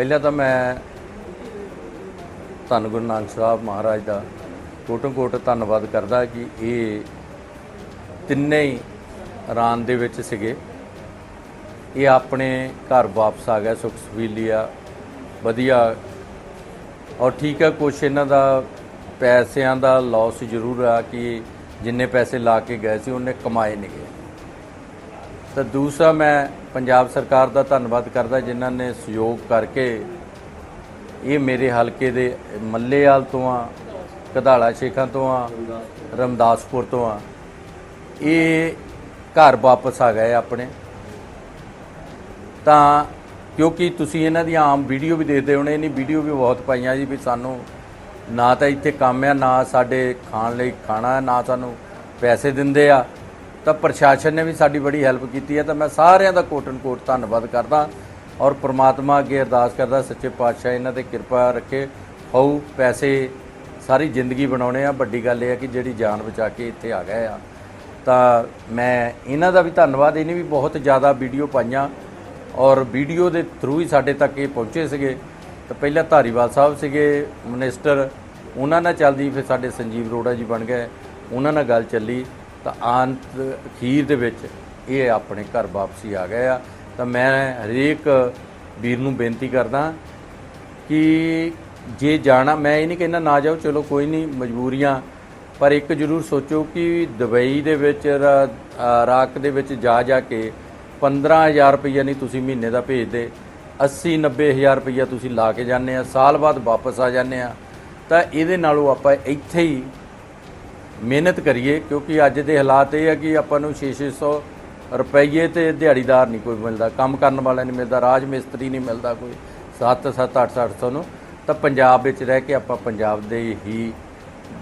ਪਹਿਲਾਂ ਤਾਂ ਮੈਂ ਧੰਨ ਗੁਰੂ ਨਾਨਕ ਸਾਹਿਬ ਮਹਾਰਾਜ ਦਾ ਕੋਟੋਂ ਕੋਟ ਧੰਨਵਾਦ ਕਰਦਾ ਕਿ ਇਹ ਤਿੰਨੇ ਹੀ ਰਾਨ ਦੇ ਵਿੱਚ ਸੀਗੇ। ਇਹ ਆਪਣੇ ਘਰ ਵਾਪਸ ਆ ਗਿਆ ਸੁਖ ਸਵੀਲੀ ਆ, ਵਧੀਆ। ਔਰ ਠੀਕ ਹੈ ਕੁਛ ਇਹਨਾਂ ਦਾ ਪੈਸਿਆਂ ਦਾ ਲਾਸ ਜ਼ਰੂਰ ਆ ਕਿ ਜਿੰਨੇ ਪੈਸੇ ਲਾ ਕੇ ਗਏ ਸੀ, ਉਹਨੇ ਕਮਾਏ ਨਹੀਂ ਗਏ। ਤਾਂ ਦੂਸਰਾ ਮੈਂ ਪੰਜਾਬ ਸਰਕਾਰ ਦਾ ਧੰਨਵਾਦ ਕਰਦਾ ਜਿਨ੍ਹਾਂ ਨੇ ਸਹਿਯੋਗ ਕਰਕੇ ਇਹ ਮੇਰੇ ਹਲਕੇ ਦੇ ਮੱਲੇਵਾਲ ਤੋਂ ਆ ਕਧਾਲਾ ਸ਼ੇਖਾਂ ਤੋਂ ਆ, ਰਮਦਾਸਪੁਰ ਤੋਂ ਆ, ਇਹ ਘਰ ਵਾਪਸ ਆ ਗਏ ਆਪਣੇ। ਤਾਂ ਕਿਉਂਕਿ ਤੁਸੀਂ ਇਹਨਾਂ ਦੀ ਆਮ ਵੀਡੀਓ ਵੀ ਦੇਖਦੇ ਹੋਣੇ ਨਹੀਂ ਵੀਡੀਓ ਵੀ ਬਹੁਤ ਪਾਈਆਂ ਜੀ ਵੀ ਸਾਨੂੰ ਨਾ ਤਾਂ ਇੱਥੇ ਕੰਮ ਆ, ਨਾ ਸਾਡੇ ਖਾਣ ਲਈ ਖਾਣਾ ਹੈ ਨਾ ਸਾਨੂੰ ਪੈਸੇ ਦਿੰਦੇ ਆ। ਤਾਂ ਪ੍ਰਸ਼ਾਸਨ ਨੇ ਵੀ ਸਾਡੀ ਬੜੀ ਹੈਲਪ ਕੀਤੀ ਹੈ। ਤਾਂ ਮੈਂ ਸਾਰਿਆਂ ਦਾ ਕੋਟਨ ਕੋਟ ਧੰਨਵਾਦ ਕਰਦਾ ਔਰ ਪ੍ਰਮਾਤਮਾ ਅੱਗੇ ਅਰਦਾਸ ਕਰਦਾ, ਸੱਚੇ ਪਾਤਸ਼ਾਹ ਇਹਨਾਂ ਤੇ ਕਿਰਪਾ ਰੱਖੇ, ਹੋਊ, ਪੈਸੇ, ਸਾਰੀ ਜ਼ਿੰਦਗੀ ਬਣਾਉਣੇ ਆ। ਵੱਡੀ ਗੱਲ ਇਹ ਆ ਕਿ ਜਿਹੜੀ ਜਾਨ ਬਚਾ ਕੇ ਇੱਥੇ ਆ ਗਏ ਆ। ਤਾਂ ਮੈਂ ਇਹਨਾਂ ਦਾ ਵੀ ਧੰਨਵਾਦ, ਇਹਨੇ ਵੀ ਬਹੁਤ ਜ਼ਿਆਦਾ ਵੀਡੀਓ ਪਾਈਆਂ ਔਰ ਵੀਡੀਓ ਦੇ ਥਰੂ ਹੀ ਸਾਡੇ ਤੱਕ ਇਹ ਪਹੁੰਚੇ ਸੀਗੇ। ਤਾਂ ਪਹਿਲਾਂ ਧਾਰੀਵਾਲ ਸਾਹਿਬ ਸੀਗੇ ਮਿਨਿਸਟਰ ਉਹਨਾਂ ਨਾਲ ਚੱਲਦੀ ਫਿਰ ਸਾਡੇ ਸੰਜੀਵ ਅਰੋੜਾ ਜੀ ਬਣ ਗਏ, ਉਹਨਾਂ ਨਾਲ ਗੱਲ ਚੱਲੀ। ਤਾਂ ਅੰਤ ਅਖੀਰ ਦੇ ਵਿੱਚ ਇਹ ਆਪਣੇ ਘਰ ਵਾਪਸੀ ਆ ਗਏ ਆ। ਤਾਂ ਮੈਂ ਹਰੇਕ ਵੀਰ ਨੂੰ ਬੇਨਤੀ ਕਰਦਾ ਕਿ ਜੇ ਜਾਣਾ, ਮੈਂ ਇਹ ਨਹੀਂ ਕਹਿੰਦਾ ਨਾ ਜਾਓ, ਚਲੋ ਕੋਈ ਨਹੀਂ, ਮਜਬੂਰੀਆਂ। ਪਰ ਇੱਕ ਜ਼ਰੂਰ ਸੋਚੋ ਕਿ ਦੁਬਈ ਦੇ ਵਿੱਚ ਰਾਕ ਦੇ ਵਿੱਚ ਜਾ ਜਾ ਕੇ 15000 ਰੁਪਈਆ ਨਹੀਂ ਤੁਸੀਂ ਮਹੀਨੇ ਦਾ ਭੇਜਦੇ 80 90000 ਰੁਪਈਆ ਤੁਸੀਂ ਲਾ ਕੇ ਜਾਂਦੇ ਆ, ਸਾਲ ਬਾਅਦ ਵਾਪਸ ਆ ਜਾਂਦੇ ਆ। ਤਾਂ ਇਹਦੇ ਨਾਲੋਂ ਆਪਾਂ ਇੱਥੇ ਹੀ ਮਿਹਨਤ ਕਰੀਏ, ਕਿਉਂਕਿ ਅੱਜ ਦੇ ਹਾਲਾਤ ਇਹ ਹੈ ਕਿ ਆਪਾਂ ਨੂੰ 6-600 ਰੁਪਈਏ ਤੇ ਦਿਹਾੜੀਦਾਰ ਨਹੀਂ ਕੋਈ ਮਿਲਦਾ, ਕੰਮ ਕਰਨ ਵਾਲਾ ਨਹੀਂ ਮਿਲਦਾ, ਰਾਜ ਮਿਸਤਰੀ ਨਹੀਂ ਮਿਲਦਾ ਕੋਈ। 7-7 8-800 ਨੂੰ। ਤਾਂ ਪੰਜਾਬ ਵਿੱਚ ਰਹਿ ਕੇ ਆਪਾਂ ਪੰਜਾਬ ਦੇ ਹੀ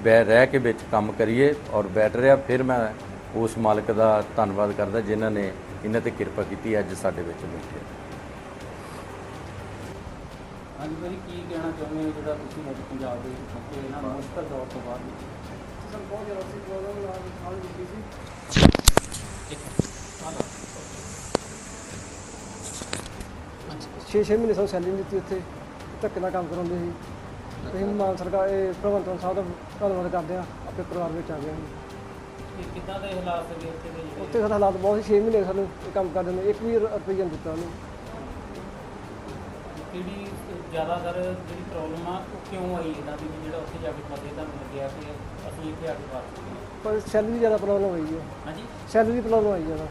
ਬੈ, ਰਹਿ ਕੇ ਵਿੱਚ ਕੰਮ ਕਰੀਏ ਔਰ ਬੈਟਰ ਆ। ਫਿਰ ਮੈਂ ਉਸ ਮਾਲਕ ਦਾ ਧੰਨਵਾਦ ਕਰਦਾ ਜਿਨ੍ਹਾਂ ਨੇ ਇਹਨਾਂ ਤੇ ਕਿਰਪਾ ਕੀਤੀ ਅੱਜ ਸਾਡੇ ਵਿੱਚ ਬੈਠੇ। ਹਾਂਜੀ ਭਾਜੀ, ਕੀ ਕਹਿਣਾ ਚਾਹੁੰਦੇ ਹੋ ਜਿਹੜਾ ਤੁਸੀਂ ਅੱਜ ਪੰਜਾਬ ਦੇ ਇਹਨਾਂ ਮੁਸ਼ਕਲ ਦੌਰ ਤੋਂ ਬਾਅਦ ਸਾਨੂੰ ਬਹੁਤ ਜ਼ਿਆਦਾ ਸੀ ਪ੍ਰੋਬਲਮ ਨਾਲ ਨਾਲ ਦਿੱਤੀ ਸੀ। ਛੇ ਛੇ ਮਹੀਨੇ ਸਾਨੂੰ ਸੈਲਰੀ ਦਿੱਤੀ ਉੱਥੇ। ਧੱਕੇ ਨਾਲ ਕੰਮ ਕਰਾਉਂਦੇ ਸੀ। ਤੇ ਅਸੀਂ ਮਾਨ ਸਰਕਾਰ ਇਹ ਭਗਵੰਤ ਮਾਨ ਸਾਹਿਬ ਦਾ ਧੰਨਵਾਦ ਕਰਦੇ ਆ ਆਪਣੇ ਪਰਿਵਾਰ ਵਿੱਚ ਆ ਗਏ ਹਾਂ। ਕਿ ਕਿੱਦਾਂ ਦੇ ਹਾਲਾਤ ਸੀਗੇ ਉੱਥੇ ਦੇ ਜਿਹੜੇ? ਉੱਥੇ ਸਾਡਾ ਹਾਲਾਤ ਬਹੁਤ ਸੀ 6 ਮਹੀਨੇ ਸਾਨੂੰ ਇਹ ਕੰਮ ਕਰਦੇ ਨੇ ਇੱਕ ਵੀ ਰੁਪਈਆ ਨਹੀਂ ਦਿੱਤਾ ਉਹਨੂੰ। ਕਿਹੜੀ ਜ਼ਿਆਦਾਤਰ ਜਿਹੜੀ ਪ੍ਰੋਬਲਮ ਆ ਉਹ ਕਿਉਂ ਆਈ ਇਹਨਾਂ ਦੀ? ਵੀ ਜਿਹੜਾ ਉੱਥੇ ਜਾ ਕੇ ਫਸੇ ਤੁਹਾਨੂੰ ਲੱਗਿਆ ਕਿ ਅਸੀਂ ਇੱਥੇ ਆ ਕੇ ਫਸ ਚੁੱਕੇ ਹਾਂ ਪਰ ਸੈਲਰੀ ਜ਼ਿਆਦਾ ਪ੍ਰੋਬਲਮ ਹੋਈ ਹੈ ਹਾਂਜੀ? ਸੈਲਰੀ ਦੀ ਪ੍ਰੋਬਲਮ ਆਈ ਜ਼ਿਆਦਾ।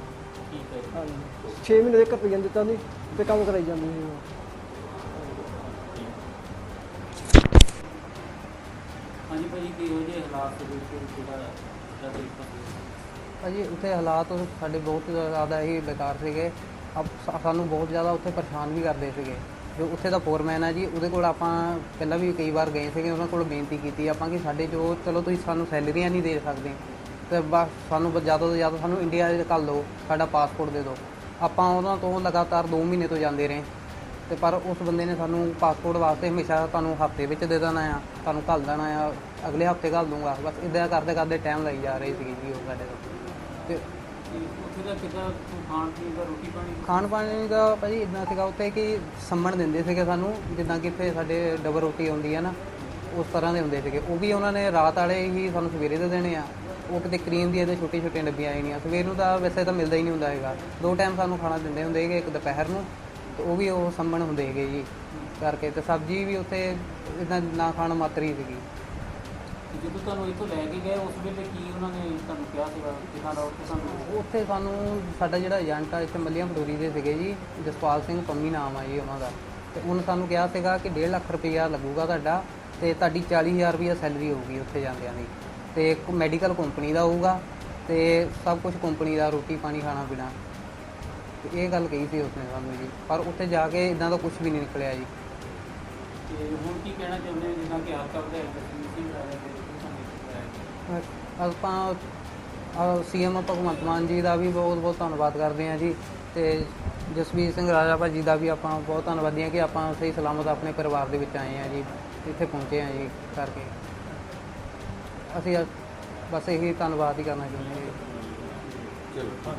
ਠੀਕ ਹੈ ਜੀ। ਹਾਂਜੀ। 6 ਮਹੀਨੇ ਦੇ ਨਹੀਂ ਦਿੱਤਾ ਨਹੀਂ ਤੇ ਕੰਮ ਕਰਾਈ ਜਾਂਦੇ ਸੀ ਉਹ। ਹਾਂਜੀ ਭਾਜੀ ਕਿਹੋ ਜਿਹੇ ਹਾਲਾਤ ਦੇ ਵਿੱਚ ਜਿਹੜਾ ਜਿਹੜਾ ਫਸੇ ਹੋ? ਭਾਜੀ ਉੱਥੇ ਹਾਲਾਤ ਸਾਡੇ ਬਹੁਤ ਜ਼ਿਆਦਾ ਹੀ ਬੇਕਾਰ ਸੀਗੇ। ਅਬ ਸਾ- ਸਾਨੂੰ ਬਹੁਤ ਜ਼ਿਆਦਾ ਉੱਥੇ ਪਰੇਸ਼ਾਨ ਵੀ ਕਰਦੇ ਸੀਗੇ। ਜੋ ਉੱਥੇ ਦਾ ਫੋਰਮੈਨ ਹੈ ਜੀ, ਉਹਦੇ ਕੋਲ ਆਪਾਂ ਪਹਿਲਾਂ ਵੀ ਕਈ ਵਾਰ ਗਏ ਸੀਗੇ, ਉਹਨਾਂ ਕੋਲ ਬੇਨਤੀ ਕੀਤੀ ਆਪਾਂ ਕਿ ਸਾਡੇ ਜੋ ਚਲੋ ਤੁਸੀਂ ਸਾਨੂੰ ਸੈਲਰੀਆਂ ਨਹੀਂ ਦੇ ਸਕਦੇ, ਤੇ ਬਸ ਸਾਨੂੰ ਬਸ ਜ਼ਿਆਦਾ ਤੋਂ ਜ਼ਿਆਦਾ ਸਾਨੂੰ ਇੰਡੀਆ ਘੱਲ ਦਿਓ, ਸਾਡਾ ਪਾਸਪੋਰਟ ਦੇ ਦਿਓ। ਆਪਾਂ ਉਹਨਾਂ ਤੋਂ ਲਗਾਤਾਰ 2 ਮਹੀਨੇ ਤੋਂ ਜਾਂਦੇ ਰਹੇ, ਤੇ ਪਰ ਉਸ ਬੰਦੇ ਨੇ ਸਾਨੂੰ ਪਾਸਪੋਰਟ ਵਾਸਤੇ ਹਮੇਸ਼ਾ ਤੁਹਾਨੂੰ ਹਫ਼ਤੇ ਵਿੱਚ ਦੇ ਦੇਣਾ ਆ, ਤੁਹਾਨੂੰ ਘੱਲ ਦੇਣਾ ਆ, ਅਗਲੇ ਹਫ਼ਤੇ ਘੱਲ ਦੂੰਗਾ, ਬਸ ਇਦਾਂ ਕਰਦੇ ਕਰਦੇ ਟਾਈਮ ਲਾਈ ਜਾ ਰਹੇ ਸੀਗੇ ਜੀ ਉਹ ਸਾਡੇ ਤੋਂ। ਤੇ ਕਿ ਉੱਥੇ ਦਾ ਕਿੱਦਾਂ ਖਾਣ ਪੀਣ ਦਾ, ਰੋਟੀ ਪਾਣੀ? ਖਾਣ ਪਾਣੀ ਦਾ ਭਾਜੀ ਇਦਾਂ ਸੀਗਾ ਉੱਥੇ ਕਿ ਸੰਮਣ ਦਿੰਦੇ ਸੀਗੇ ਸਾਨੂੰ, ਜਿੱਦਾਂ ਕਿ ਇੱਥੇ ਸਾਡੇ ਡਬਲ ਰੋਟੀ ਆਉਂਦੀ ਹੈ ਨਾ, ਉਸ ਤਰ੍ਹਾਂ ਦੇ ਹੁੰਦੇ ਸੀਗੇ। ਉਹ ਵੀ ਉਹਨਾਂ ਨੇ ਰਾਤ ਵਾਲੇ ਹੀ ਸਾਨੂੰ ਸਵੇਰੇ ਦੇ ਦੇਣੇ ਆ। ਉਹ ਕਿਤੇ ਕਰੀਮ ਦੀਆਂ ਤੇ ਛੋਟੀ ਛੋਟੀਆਂ ਡੱਬੀਆਂ ਆਈਆਂ ਸਵੇਰ ਨੂੰ ਤਾਂ ਵੈਸੇ ਤਾਂ ਮਿਲਦਾ ਹੀ ਨਹੀਂ ਹੁੰਦਾ ਹੈਗਾ। ਦੋ ਟਾਈਮ ਸਾਨੂੰ ਖਾਣਾ ਦਿੰਦੇ ਹੁੰਦੇ ਹੈਗੇ ਇੱਕ ਦੁਪਹਿਰ ਨੂੰ, ਤੇ ਉਹ ਵੀ ਉਹ ਸੰਮਣ ਹੁੰਦੇ ਹੈਗੇ ਜੀ। ਕਰਕੇ ਤੇ ਸਬਜ਼ੀ ਵੀ ਉੱਥੇ, ਇਦਾਂ ਨਾ ਖਾਣ ਮਾਤਰੀ ਸੀਗੀ। ਜਦੋਂ ਤੁਹਾਨੂੰ ਇੱਥੋਂ ਲੈ ਕੇ ਗਏ, ਉਸ ਵੇਲੇ ਕੀ ਉਹਨਾਂ ਨੇ ਤੁਹਾਨੂੰ ਕਿਹਾ ਸੀਗਾ ਕਿਹਾਂ ਦਾ ਉੱਥੇ ਸਾਨੂੰ ਉੱਥੇ ਸਾਨੂੰ ਸਾਡਾ ਜਿਹੜਾ ਏਜੰਟ ਆ, ਇੱਥੇ ਮੱਲੀਆਂ ਫਲੋਰੀ ਦੇ ਸੀਗੇ ਜੀ, ਜਸਪਾਲ ਸਿੰਘ ਪੰਮੀ ਨਾਮ ਆ ਜੀ ਉਹਨਾਂ ਦਾ। ਤੇ ਉਹਨੇ ਸਾਨੂੰ ਕਿਹਾ ਸੀਗਾ ਕਿ 1.5 ਲੱਖ ਰੁਪਈਆ ਲੱਗੂਗਾ ਤੁਹਾਡਾ ਤੇ ਤੁਹਾਡੀ 40000 ਰੁਪਈਆ ਸੈਲਰੀ ਹੋਊਗੀ ਉੱਥੇ ਜਾਂਦਿਆਂ ਦੀ। ਤੇ ਇੱਕ ਮੈਡੀਕਲ ਕੰਪਨੀ ਦਾ ਹੋਊਗਾ ਤੇ ਸਭ ਕੁਝ ਕੰਪਨੀ ਦਾ ਰੋਟੀ ਪਾਣੀ, ਖਾਣਾ ਪੀਣਾ। ਤੇ ਇਹ ਗੱਲ ਕਹੀ ਸੀ ਉਸਨੇ ਸਾਨੂੰ ਜੀ। ਪਰ ਉੱਥੇ ਜਾ ਕੇ ਇਦਾਂ ਦਾ ਕੁਝ ਵੀ ਨਹੀਂ ਨਿਕਲਿਆ ਜੀ। ਤੇ ਹੁਣ ਕੀ ਕਹਿਣਾ ਚਾਹੁੰਦੇ ਹੋ? ਜਿੱਦਾਂ ਦੇ ਆਪਾਂ ਸੀਐਮ ਭਗਵੰਤ ਮਾਨ ਜੀ ਦਾ ਵੀ ਬਹੁਤ ਬਹੁਤ ਧੰਨਵਾਦ ਕਰਦੇ ਹਾਂ ਜੀ ਤੇ ਜਸਵੀਰ ਸਿੰਘ ਰਾਜਾ ਭਾਜੀ ਦਾ ਵੀ ਆਪਾਂ ਬਹੁਤ ਧੰਨਵਾਦੀ ਹਾਂ ਕਿ ਆਪਾਂ ਸਹੀ ਸਲਾਮਤ ਆਪਣੇ ਪਰਿਵਾਰ ਦੇ ਵਿੱਚ ਆਏ ਹਾਂ ਜੀ ਇੱਥੇ ਪਹੁੰਚੇ ਹਾਂ ਜੀ ਕਰਕੇ। ਅਸੀਂ ਬਸ ਇਹੀ ਧੰਨਵਾਦ ਹੀ ਕਰਨਾ ਚਾਹੁੰਦੇ ਹਾਂ ਜੀ। ਚਲੋ